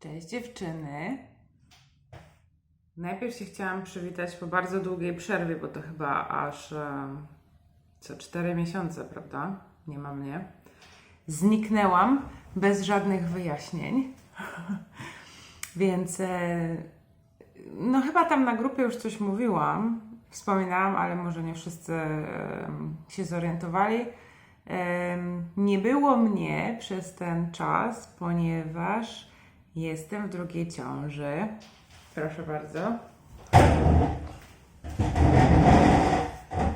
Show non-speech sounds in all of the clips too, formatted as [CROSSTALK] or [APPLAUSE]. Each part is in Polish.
Cześć dziewczyny. Najpierw się chciałam przywitać po bardzo długiej przerwie, bo to chyba aż em, co 4 miesiące, prawda? Nie ma mnie. Zniknęłam bez żadnych wyjaśnień. [LAUGHS] Więc e, no chyba tam na grupie już coś mówiłam, wspominałam, ale może nie wszyscy em, się zorientowali. Nie było mnie przez ten czas, ponieważ jestem w drugiej ciąży. Proszę bardzo.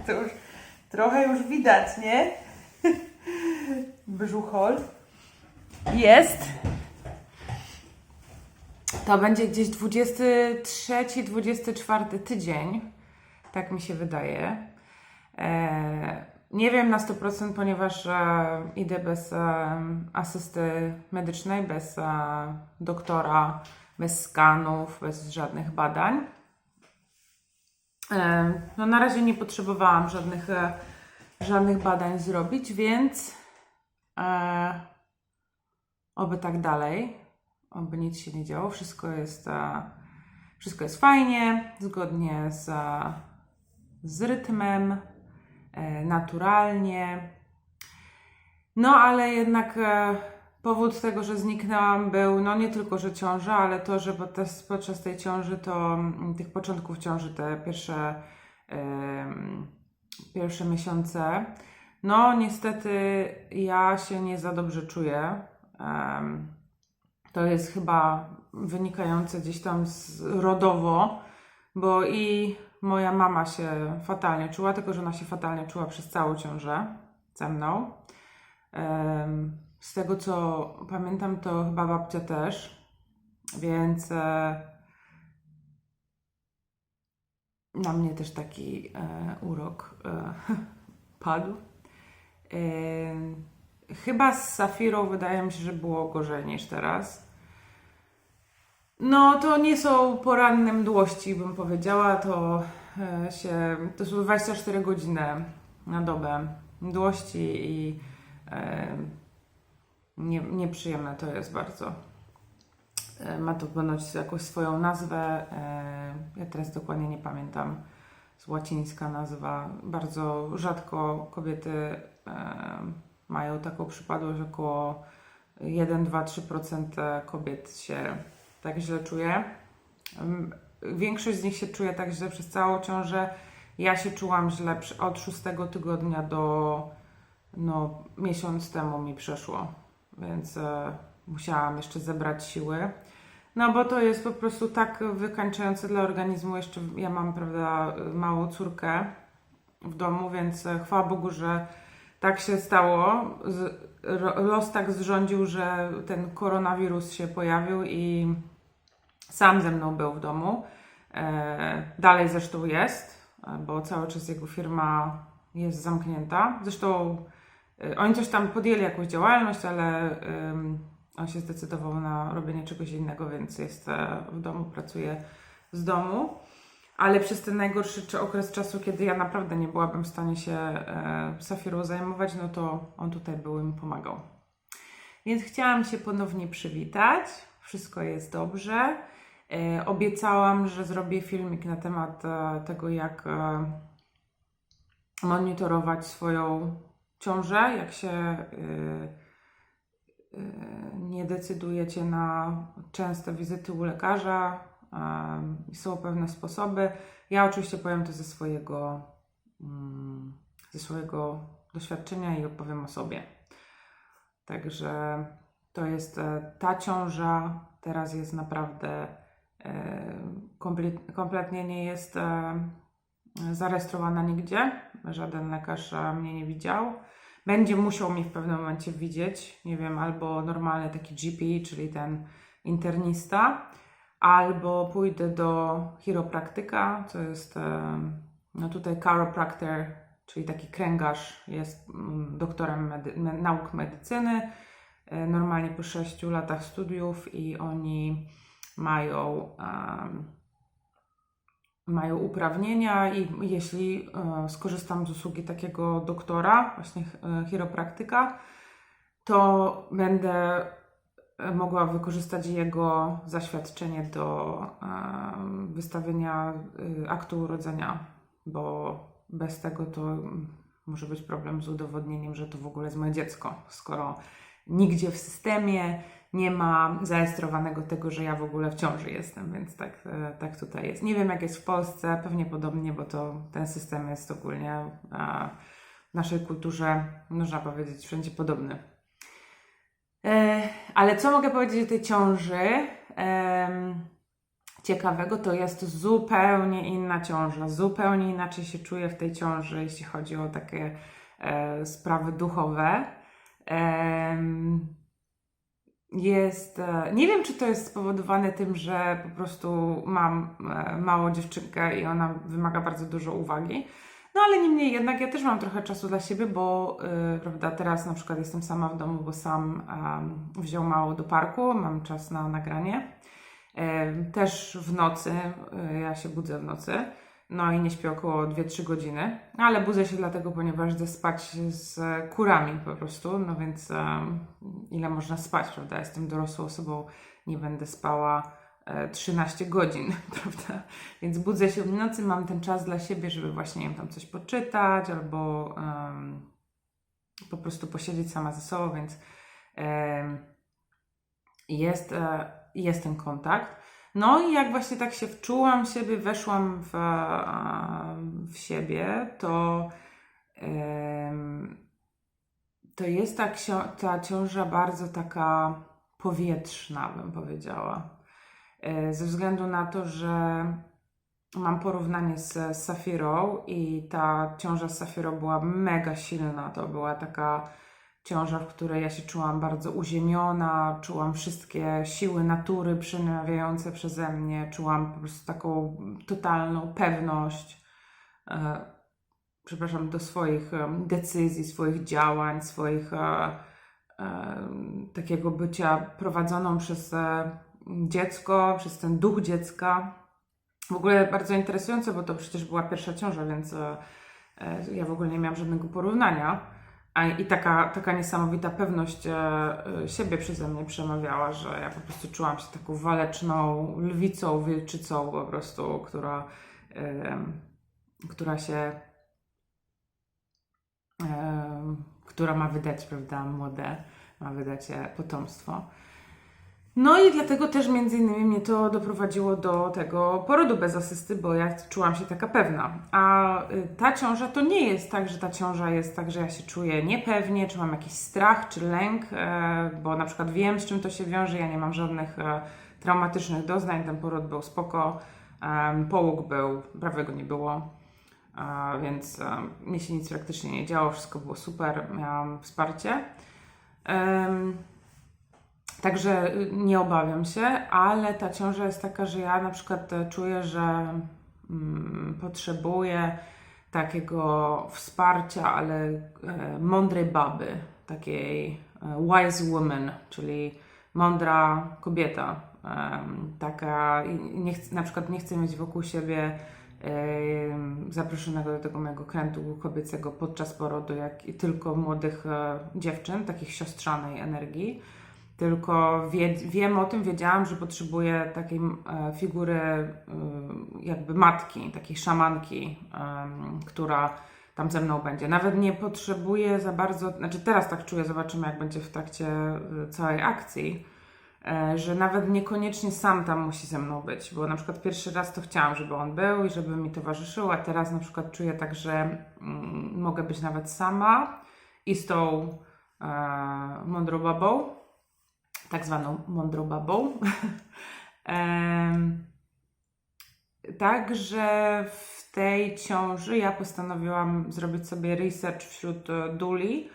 To już trochę już widać, nie? [LAUGHS] Brzuchol. Jest. To będzie gdzieś 23-24 tydzień. Tak mi się wydaje. E, nie wiem na 100%, ponieważ e, idę bez e, asysty medycznej, bez e, doktora, bez skanów, bez żadnych badań. No na razie nie potrzebowałam żadnych, żadnych badań zrobić, więc e, oby tak dalej, oby nic się nie działo. Wszystko jest, wszystko jest fajnie, zgodnie z, z rytmem, naturalnie. No ale jednak e, powód tego, że zniknęłam był no nie tylko, że ciąża, ale to, że podczas, tej ciąży to mm, tych początków ciąży, te pierwsze, em, pierwsze miesiące, no niestety ja się nie za dobrze czuję. To jest chyba wynikające gdzieś tam z rodowo, bo i moja mama się fatalnie czuła, tylko że ona się fatalnie czuła przez całą ciążę ze mną. Z tego co pamiętam, to chyba babcia też, więc e, na mnie też taki e, urok e, [LAUGHS] padł. Chyba z Safirą wydaje mi się, że było gorzej niż teraz. No, to nie są poranne mdłości, bym powiedziała. To e, się. To są 24 godziny na dobę mdłości i e, nie, nieprzyjemne to jest bardzo. E, ma to ponoć jakąś swoją nazwę. E, ja teraz dokładnie nie pamiętam. Z łacińska nazwa. Bardzo rzadko kobiety e, mają taką przypadłość. Około 1, 2, 3% kobiet się tak źle czuje. Większość z nich się czuje tak źle przez całą ciążę. Ja się czułam źle od szóstego tygodnia do no, miesiąc temu mi przeszło, więc e, musiałam jeszcze zebrać siły. No bo to jest po prostu tak wykańczające dla organizmu. Jeszcze ja mam, prawda, małą córkę w domu, więc e, chwała Bogu, że tak się stało. Z, los tak zrządził, że ten koronawirus się pojawił i sam ze mną był w domu. E, dalej zresztą jest, e, bo cały czas jego firma jest zamknięta. Zresztą e, oni coś tam podjęli jakąś działalność, ale on się zdecydował na robienie czegoś innego, więc jest w domu, pracuje z domu. Ale przez ten najgorszy okres czasu, kiedy ja naprawdę nie byłabym w stanie się Safirą zajmować, no to on tutaj był i pomagał. Więc chciałam się ponownie przywitać. Wszystko jest dobrze. E, obiecałam, że zrobię filmik na temat e, tego, jak e, monitorować swoją ciążę, jak się nie decydujecie na częste wizyty u lekarza. Są pewne sposoby. Ja oczywiście powiem to ze swojego, mm, ze swojego doświadczenia i opowiem o sobie. Także to jest ta ciąża, teraz jest naprawdę kompletnie nie jest e, zarejestrowana nigdzie. Żaden lekarz e, mnie nie widział. Będzie musiał mnie w pewnym momencie widzieć, nie wiem, albo normalny taki GP, czyli ten internista, albo pójdę do chiropraktyka, to jest e, no tutaj chiropractor, czyli taki kręgarz, jest mm, doktorem medy- me- nauk medycyny, normalnie po 6 latach studiów i oni mają, em, mają uprawnienia i jeśli e, skorzystam z usługi takiego doktora, właśnie e, chiropraktyka, to będę e, mogła wykorzystać jego zaświadczenie do em, wystawienia aktu urodzenia, bo bez tego to może być problem z udowodnieniem, że to w ogóle jest moje dziecko, skoro nigdzie w systemie nie ma zarejestrowanego tego, że ja w ogóle w ciąży jestem, więc tak, e, tak tutaj jest. Nie wiem, jak jest w Polsce, pewnie podobnie, bo to ten system jest ogólnie w naszej kulturze, można powiedzieć, wszędzie podobny. E, Ale co mogę powiedzieć o tej ciąży? Ciekawego to jest zupełnie inna ciąża. Zupełnie inaczej się czuję w tej ciąży, jeśli chodzi o takie e, sprawy duchowe. Jest. e, Nie wiem, czy to jest spowodowane tym, że po prostu mam e, małą dziewczynkę i ona wymaga bardzo dużo uwagi. No ale niemniej jednak ja też mam trochę czasu dla siebie, bo y, prawda, teraz na przykład jestem sama w domu, bo sam em, wziął mało do parku, mam czas na nagranie. Em, Też w nocy, y, ja się budzę w nocy, no i nie śpię około 2-3 godziny, ale budzę się dlatego, ponieważ idę spać z kurami po prostu, no więc em, ile można spać, prawda? Jestem dorosłą osobą, nie będę spała e, 13 godzin, [LAUGHS] prawda? Więc budzę się w nocy, mam ten czas dla siebie, żeby właśnie nie wiem, tam coś poczytać albo em, po prostu posiedzieć sama ze sobą, więc em, jest, e, jest ten kontakt. No i jak właśnie tak się wczułam w siebie, weszłam w, w siebie, to, to jest ta, ta ciąża bardzo taka powietrzna, bym powiedziała. E, Ze względu na to, że mam porównanie z Safirą i ta ciąża z Safirą była mega silna. To była taka ciąża, w której ja się czułam bardzo uziemiona, czułam wszystkie siły natury przemawiające przeze mnie, czułam po prostu taką totalną pewność, e, przepraszam, do swoich decyzji, swoich działań, swoich e, e, takiego bycia prowadzoną przez e, dziecko, przez ten duch dziecka. W ogóle bardzo interesujące, bo to przecież była pierwsza ciąża, więc e, e, ja w ogóle nie miałam żadnego porównania. I taka, taka niesamowita pewność e, e, siebie przeze mnie przemawiała, że ja po prostu czułam się taką waleczną lwicą, wilczycą po prostu, która, która się, która ma wydać, prawda, młode, ma wydać e, potomstwo. No i dlatego też między innymi mnie to doprowadziło do tego porodu bez asysty, bo ja czułam się taka pewna. A y, ta ciąża to nie jest tak, że ta ciąża jest tak, że ja się czuję niepewnie, czy mam jakiś strach, czy lęk, e, bo na przykład wiem, z czym to się wiąże, ja nie mam żadnych e, traumatycznych doznań, ten poród był spoko, em, połóg był, prawie go nie było, e, więc mnie się nic praktycznie nie działo, wszystko było super, miałam wsparcie. Także y, nie obawiam się, ale ta ciąża jest taka, że ja na przykład e, czuję, że mm, potrzebuję takiego wsparcia, ale e, mądrej baby, takiej e, wise woman, czyli mądra kobieta. Taka, nie na przykład nie chcę mieć wokół siebie zaproszonego do tego mojego krętu kobiecego podczas porodu, jak i tylko młodych dziewczyn, takich siostrzanej energii tylko wie, wiem o tym, wiedziałam, że potrzebuję takiej e, figury e, jakby matki, takiej szamanki, która tam ze mną będzie. Nawet nie potrzebuję za bardzo, znaczy teraz tak czuję, zobaczymy jak będzie w trakcie e, całej akcji, że nawet niekoniecznie sam tam musi ze mną być, bo na przykład pierwszy raz to chciałam, żeby on był i żeby mi towarzyszył, a teraz na przykład czuję tak, że mogę być nawet sama i z tą e, mądrą babą, tak zwaną mądrą babą. [LAUGHS] Także w tej ciąży ja postanowiłam zrobić sobie research wśród e, duli.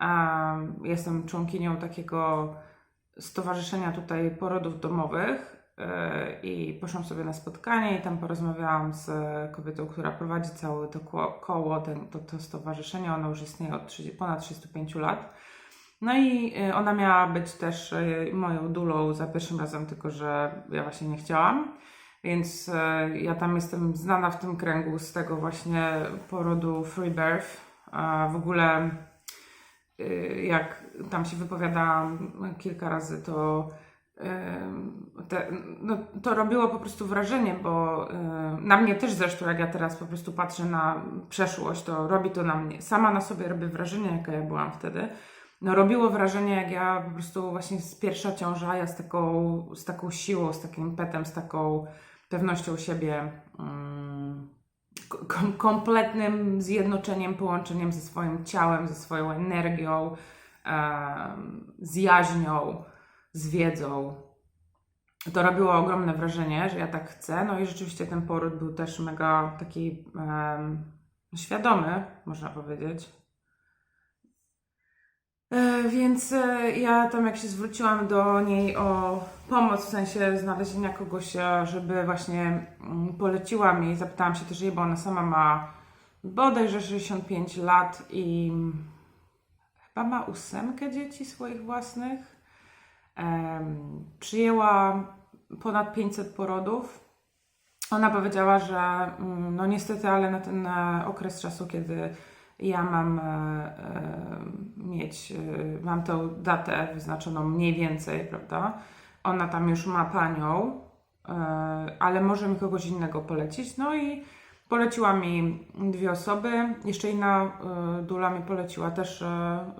Em, Jestem członkinią takiego stowarzyszenia tutaj porodów domowych e, i poszłam sobie na spotkanie i tam porozmawiałam z kobietą, która prowadzi całe to ko- koło, ten, to, to stowarzyszenie. Ono już istnieje od 30, ponad 35 lat. No i y, ona miała być też y, moją dulą za pierwszym razem, tylko że ja właśnie nie chciałam. Więc y, ja tam jestem znana w tym kręgu z tego właśnie porodu free birth. A w ogóle jak tam się wypowiadałam kilka razy, to, te, no, to robiło po prostu wrażenie, bo na mnie też zresztą, jak ja teraz po prostu patrzę na przeszłość, to robi to na mnie. Sama na sobie robię wrażenie, jaka ja byłam wtedy. No, robiło wrażenie, jak ja po prostu właśnie z pierwsza ciąża, ja z taką, z taką siłą, z takim petem, z taką pewnością siebie. kom- kompletnym zjednoczeniem, połączeniem ze swoim ciałem, ze swoją energią, z jaźnią, z wiedzą. To robiło ogromne wrażenie, że ja tak chcę. No i rzeczywiście ten poród był też mega taki em, świadomy, można powiedzieć. E, Więc e, ja tam jak się zwróciłam do niej o pomoc, w sensie znalezienia kogoś, e, żeby właśnie mm, poleciła mi, zapytałam się też jej, bo ona sama ma bodajże 65 lat i chyba ma ósemkę dzieci swoich własnych. Przyjęła ponad 500 porodów. Ona powiedziała, że mm, no niestety, ale na ten okres czasu, kiedy ja mam e, e, mieć, e, mam tę datę wyznaczoną mniej więcej, prawda? Ona tam już ma panią, ale może mi kogoś innego polecić. No i poleciła mi dwie osoby. Jeszcze inna dula mi poleciła też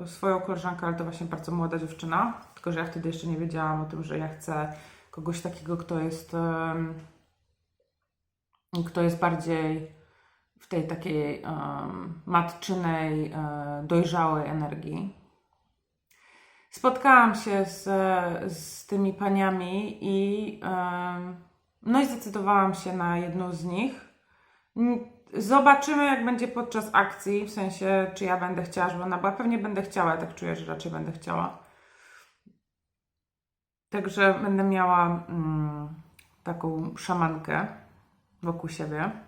swoją koleżankę, ale to właśnie bardzo młoda dziewczyna. Tylko, że ja wtedy jeszcze nie wiedziałam o tym, że ja chcę kogoś takiego, kto jest, kto jest bardziej w tej takiej em, matczynej, e, dojrzałej energii. Spotkałam się z, z tymi paniami i em, no i zdecydowałam się na jedną z nich. Zobaczymy, jak będzie podczas akcji, w sensie, czy ja będę chciała, żeby ona była. Pewnie będę chciała, ja tak czuję, że raczej będę chciała. Także będę miała mm, taką szamankę wokół siebie.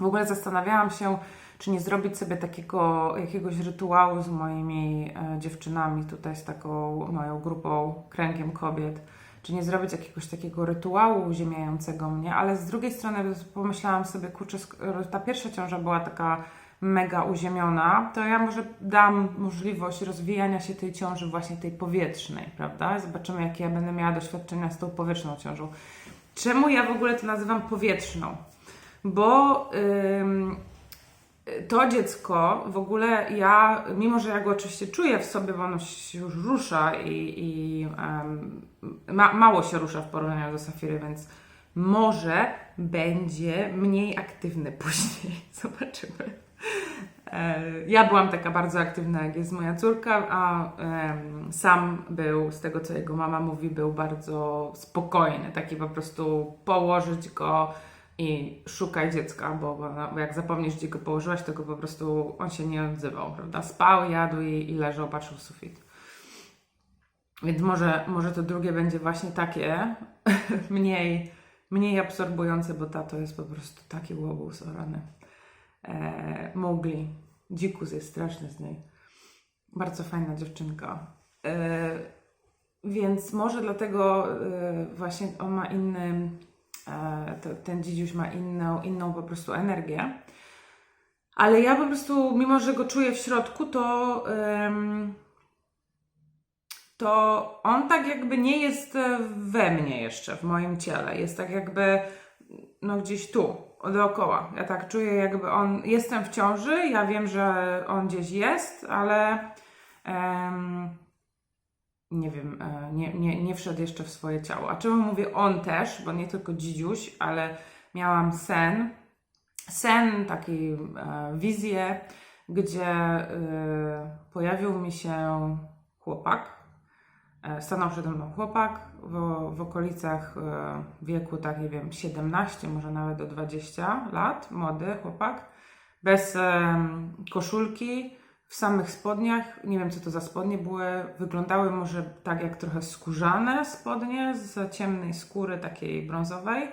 W ogóle zastanawiałam się, czy nie zrobić sobie takiego jakiegoś rytuału z moimi e, dziewczynami, tutaj z taką moją grupą, kręgiem kobiet. Czy nie zrobić jakiegoś takiego rytuału uziemiającego mnie, ale z drugiej strony pomyślałam sobie, kurczę, skoro ta pierwsza ciąża była taka mega uziemiona, to ja może dam możliwość rozwijania się tej ciąży właśnie tej powietrznej, prawda? Zobaczymy, jakie ja będę miała doświadczenia z tą powietrzną ciążą. Czemu ja w ogóle to nazywam powietrzną? Bo to dziecko w ogóle ja, mimo że ja go oczywiście czuję w sobie, bo ono się już rusza i, i ma, mało się rusza w porównaniu do Safiry, więc może będzie mniej aktywny [LAUGHS] później. Zobaczymy. E, Ja byłam taka bardzo aktywna, jak jest moja córka, a sam był, z tego co jego mama mówi, był bardzo spokojny. Taki po prostu położyć go i szukaj dziecka, bo, bo- bo jak zapomnisz, gdzie go położyłaś, to go po prostu on się nie odzywał, prawda? Spał, jadł i, i leżał, patrzył w sufit. Więc może, może to drugie będzie właśnie takie [LAUGHS] mniej, mniej absorbujące, bo ta to jest po prostu taki łobuz o rany. E, Mowgli. Dzikus jest straszny z niej. Bardzo fajna dziewczynka. E, więc może dlatego e, właśnie on ma inny, to, ten dzidziuś ma inną, inną po prostu energię. Ale ja po prostu, mimo że go czuję w środku, to, to on tak jakby nie jest e, we mnie jeszcze, w moim ciele. Jest tak jakby no gdzieś tu, dookoła. Ja tak czuję, jakby on. Jestem w ciąży, ja wiem, że on gdzieś jest, ale em, nie wiem, e, nie, nie, nie wszedł jeszcze w swoje ciało. A czemu mówię on też, bo nie tylko dzidziuś, ale miałam sen. Sen, taki e, wizję, gdzie e, pojawił mi się chłopak. Stanął przede mną chłopak w, w okolicach wieku, tak nie wiem, 17, może nawet do 20 lat, młody chłopak, bez koszulki, w samych spodniach. Nie wiem, co to za spodnie były. Wyglądały może tak jak trochę skórzane spodnie z ciemnej skóry, takiej brązowej.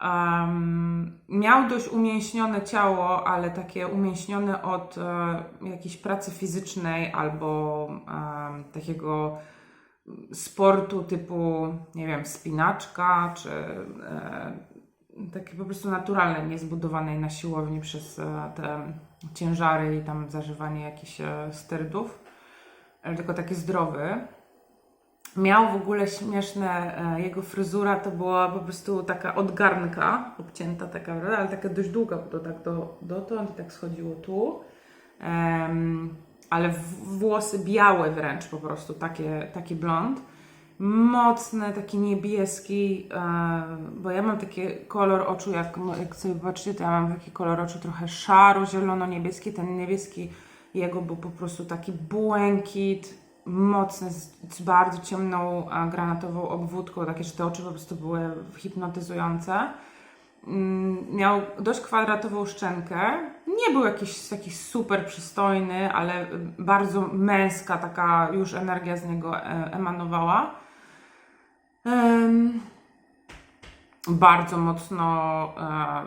Em, miał dość umięśnione ciało, ale takie umięśnione od e, jakiejś pracy fizycznej albo em, takiego sportu typu, nie wiem, spinaczka, czy e, takie po prostu naturalne, niezbudowanej na siłowni przez e, te ciężary i tam zażywanie jakichś e, sterydów. tylko taki zdrowy. Miał w ogóle śmieszne, e, jego fryzura to była po prostu taka od garnka, obcięta taka, ale taka dość długa, bo to tak do, dotąd i tak schodziło tu. Em, ale włosy białe wręcz po prostu, takie, taki blond. Mocny, taki niebieski, e, bo ja mam taki kolor oczu, jak, jak sobie patrzycie, to ja mam taki kolor oczu trochę szaro, zielono-niebieski. Ten niebieski jego był po prostu taki błękit, mocny, z, bardzo ciemną a, granatową obwódką, takie, że te oczy po prostu były hipnotyzujące. Mm, Miał dość kwadratową szczękę. Nie był jakiś taki super przystojny, ale bardzo męska taka już energia z niego e, emanowała. Em, bardzo mocno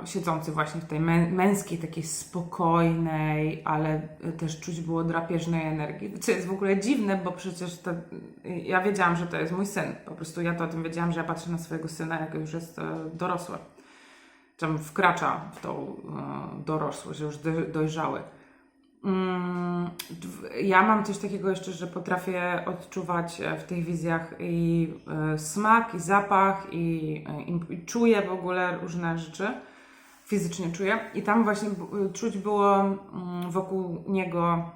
e, siedzący właśnie w tej mę- męskiej, takiej spokojnej, ale też czuć było drapieżnej energii. Co jest w ogóle dziwne, bo przecież to, ja wiedziałam, że to jest mój syn. Po prostu ja to o tym wiedziałam, że ja patrzę na swojego syna, jak już jest e, dorosły. Tam wkracza w tą e, dorosłość, już do, dojrzały. Mm, Ja mam coś takiego jeszcze, że potrafię odczuwać e, w tych wizjach i e, smak, i zapach, i, e, i, i czuję w ogóle różne rzeczy. Fizycznie czuję. I tam właśnie czuć było mm, wokół niego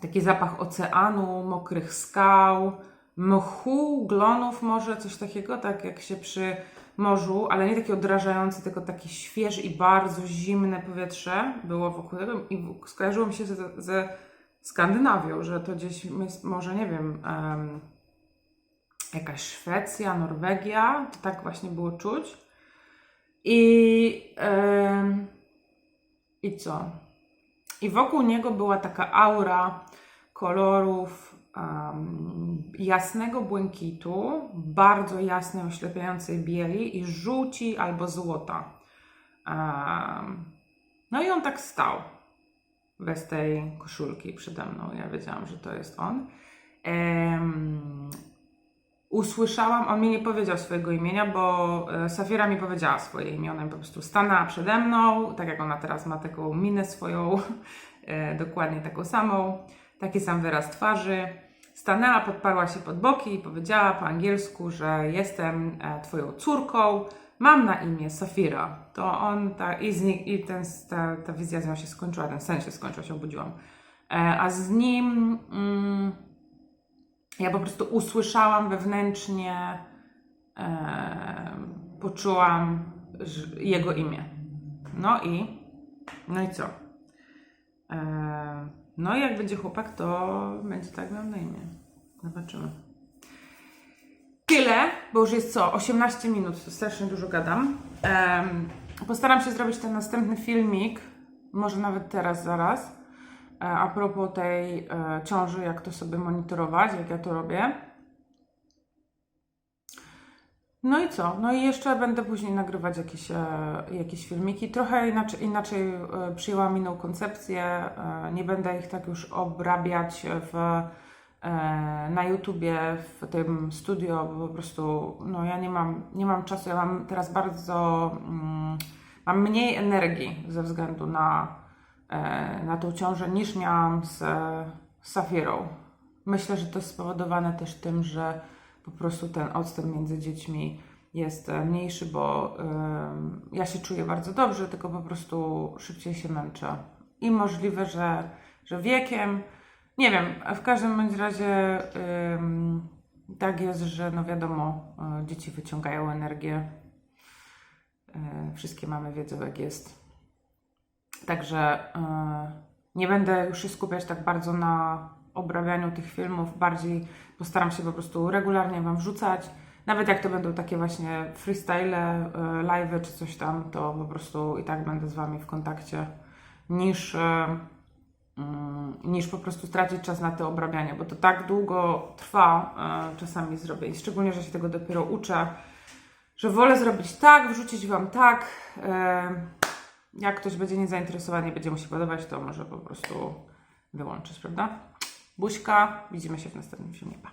taki zapach oceanu, mokrych skał, mchu, glonów może, coś takiego, tak jak się przy morzu, ale nie taki odrażający, tylko taki świeży i bardzo zimne powietrze było wokół tego i skojarzyło mi się ze, ze Skandynawią, że to gdzieś może, nie wiem, em, jakaś Szwecja, Norwegia, to tak właśnie było czuć. I, em, i co? I wokół niego była taka aura kolorów em, jasnego błękitu, bardzo jasnej, oślepiającej bieli i żółci albo złota. Em, no i on tak stał bez tej koszulki przede mną. Ja wiedziałam, że to jest on. Em, usłyszałam, on mi nie powiedział swojego imienia, bo e, Safira mi powiedziała swoje imię. Ona po prostu stanęła przede mną, tak jak ona teraz ma taką minę swoją, [LAUGHS] e, dokładnie taką samą, taki sam wyraz twarzy. Stanęła, podparła się pod boki i powiedziała po angielsku, że jestem e, twoją córką, mam na imię Safira. To on, ta, i, z ni- i ten, ta, ta wizja z nią się skończyła, ten sen się skończył, się obudziłam. E, a z nim... Mm, ja po prostu usłyszałam wewnętrznie, e, poczułam jego imię. No i, no i co? E, no jak będzie chłopak, to będzie tak miał na imię. Zobaczymy. Tyle, bo już jest co? 18 minut, strasznie dużo gadam. Em, postaram się zrobić ten następny filmik, może nawet teraz, zaraz. E, a propos tej e, ciąży, jak to sobie monitorować, jak ja to robię. No i co? No i jeszcze będę później nagrywać jakieś, e, jakieś filmiki. Trochę inaczej, inaczej e, przyjęłam inną koncepcję. E, nie będę ich tak już obrabiać w, na YouTubie, w tym studio, bo po prostu no ja nie mam, nie mam czasu. Ja mam teraz bardzo, mm, mam mniej energii ze względu na, na tą ciążę niż miałam z, z Safirą. Myślę, że to jest spowodowane też tym, że po prostu ten odstęp między dziećmi jest e, mniejszy, bo ja się czuję bardzo dobrze, tylko po prostu szybciej się męczę. I możliwe, że, że wiekiem, nie wiem, w każdym bądź razie tak jest, że no wiadomo, e, dzieci wyciągają energię. E, wszystkie mamy wiedzą, jak jest. Także nie będę już się skupiać tak bardzo na obrabianiu tych filmów, bardziej postaram się po prostu regularnie Wam wrzucać. Nawet jak to będą takie właśnie freestyle, live czy coś tam, to po prostu i tak będę z Wami w kontakcie, niż, e, mm, niż po prostu tracić czas na te obrabianie, bo to tak długo trwa e, czasami zrobię i szczególnie, że się tego dopiero uczę, że wolę zrobić tak, wrzucić Wam tak. e, jak ktoś będzie niezainteresowany, nie będzie mu się podobać, to może po prostu wyłączyć, prawda? Buźka, widzimy się w następnym filmie. Pa.